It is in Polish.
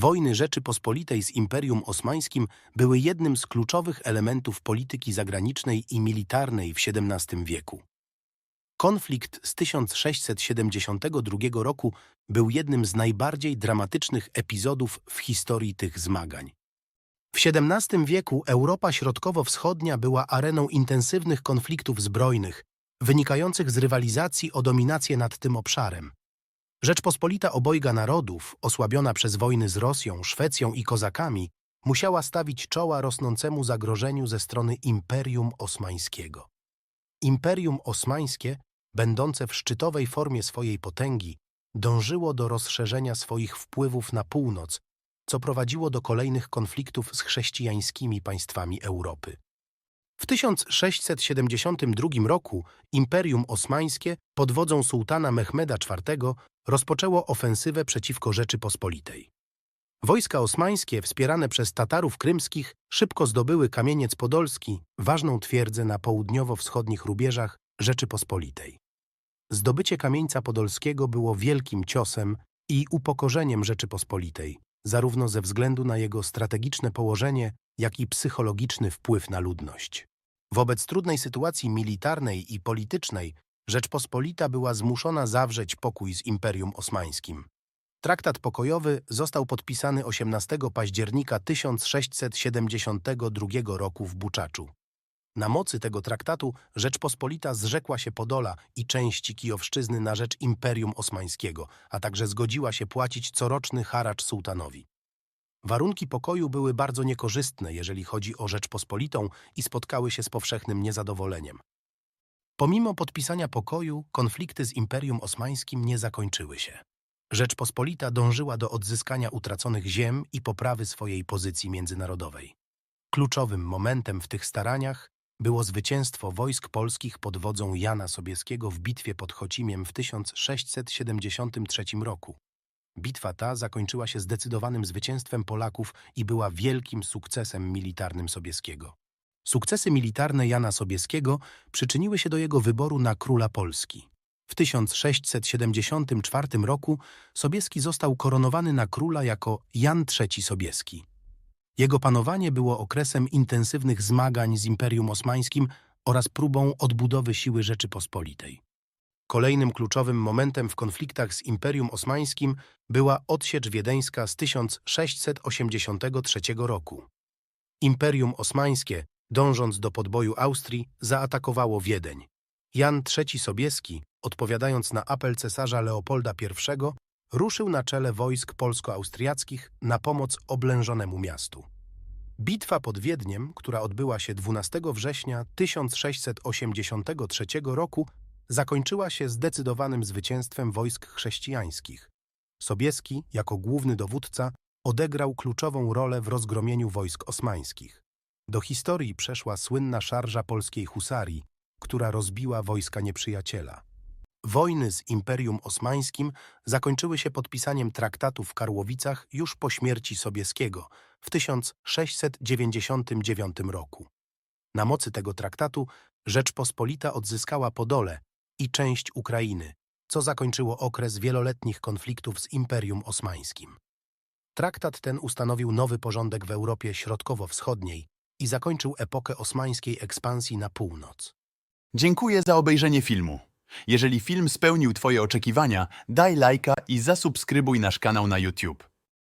Wojny Rzeczypospolitej z Imperium Osmańskim były jednym z kluczowych elementów polityki zagranicznej i militarnej w XVII wieku. Konflikt z 1672 roku był jednym z najbardziej dramatycznych epizodów w historii tych zmagań. W XVII wieku Europa Środkowo-Wschodnia była areną intensywnych konfliktów zbrojnych, wynikających z rywalizacji o dominację nad tym obszarem. Rzeczpospolita obojga narodów, osłabiona przez wojny z Rosją, Szwecją i Kozakami, musiała stawić czoła rosnącemu zagrożeniu ze strony Imperium Osmańskiego. Imperium Osmańskie, będące w szczytowej formie swojej potęgi, dążyło do rozszerzenia swoich wpływów na północ, co prowadziło do kolejnych konfliktów z chrześcijańskimi państwami Europy. W 1672 roku Imperium Osmańskie pod wodzą sułtana Mehmeda IV rozpoczęło ofensywę przeciwko Rzeczypospolitej. Wojska osmańskie, wspierane przez Tatarów krymskich, szybko zdobyły Kamieniec Podolski, ważną twierdzę na południowo-wschodnich rubieżach Rzeczypospolitej. Zdobycie Kamieńca Podolskiego było wielkim ciosem i upokorzeniem Rzeczypospolitej, zarówno ze względu na jego strategiczne położenie, jak i psychologiczny wpływ na ludność. Wobec trudnej sytuacji militarnej i politycznej Rzeczpospolita była zmuszona zawrzeć pokój z Imperium Osmańskim. Traktat pokojowy został podpisany 18 października 1672 roku w Buczaczu. Na mocy tego traktatu Rzeczpospolita zrzekła się Podola i części Kijowszczyzny na rzecz Imperium Osmańskiego, a także zgodziła się płacić coroczny haracz sułtanowi. Warunki pokoju były bardzo niekorzystne, jeżeli chodzi o Rzeczpospolitą i spotkały się z powszechnym niezadowoleniem. Pomimo podpisania pokoju, konflikty z Imperium Osmańskim nie zakończyły się. Rzeczpospolita dążyła do odzyskania utraconych ziem i poprawy swojej pozycji międzynarodowej. Kluczowym momentem w tych staraniach było zwycięstwo wojsk polskich pod wodzą Jana Sobieskiego w bitwie pod Chocimiem w 1673 roku. Bitwa ta zakończyła się zdecydowanym zwycięstwem Polaków i była wielkim sukcesem militarnym Sobieskiego. Sukcesy militarne Jana Sobieskiego przyczyniły się do jego wyboru na króla Polski. W 1674 roku Sobieski został koronowany na króla jako Jan III Sobieski. Jego panowanie było okresem intensywnych zmagań z Imperium Osmańskim oraz próbą odbudowy siły Rzeczypospolitej. Kolejnym kluczowym momentem w konfliktach z Imperium Osmańskim była odsiecz wiedeńska z 1683 roku. Imperium Osmańskie, dążąc do podboju Austrii, zaatakowało Wiedeń. Jan III Sobieski, odpowiadając na apel cesarza Leopolda I, ruszył na czele wojsk polsko-austriackich na pomoc oblężonemu miastu. Bitwa pod Wiedniem, która odbyła się 12 września 1683 roku, zakończyła się zdecydowanym zwycięstwem wojsk chrześcijańskich. Sobieski, jako główny dowódca, odegrał kluczową rolę w rozgromieniu wojsk osmańskich. Do historii przeszła słynna szarża polskiej husarii, która rozbiła wojska nieprzyjaciela. Wojny z Imperium Osmańskim zakończyły się podpisaniem traktatu w Karłowicach już po śmierci Sobieskiego w 1699 roku. Na mocy tego traktatu Rzeczpospolita odzyskała Podole i część Ukrainy, co zakończyło okres wieloletnich konfliktów z Imperium Osmańskim. Traktat ten ustanowił nowy porządek w Europie Środkowo-Wschodniej i zakończył epokę osmańskiej ekspansji na północ. Dziękuję za obejrzenie filmu. Jeżeli film spełnił Twoje oczekiwania, daj lajka i zasubskrybuj nasz kanał na YouTube.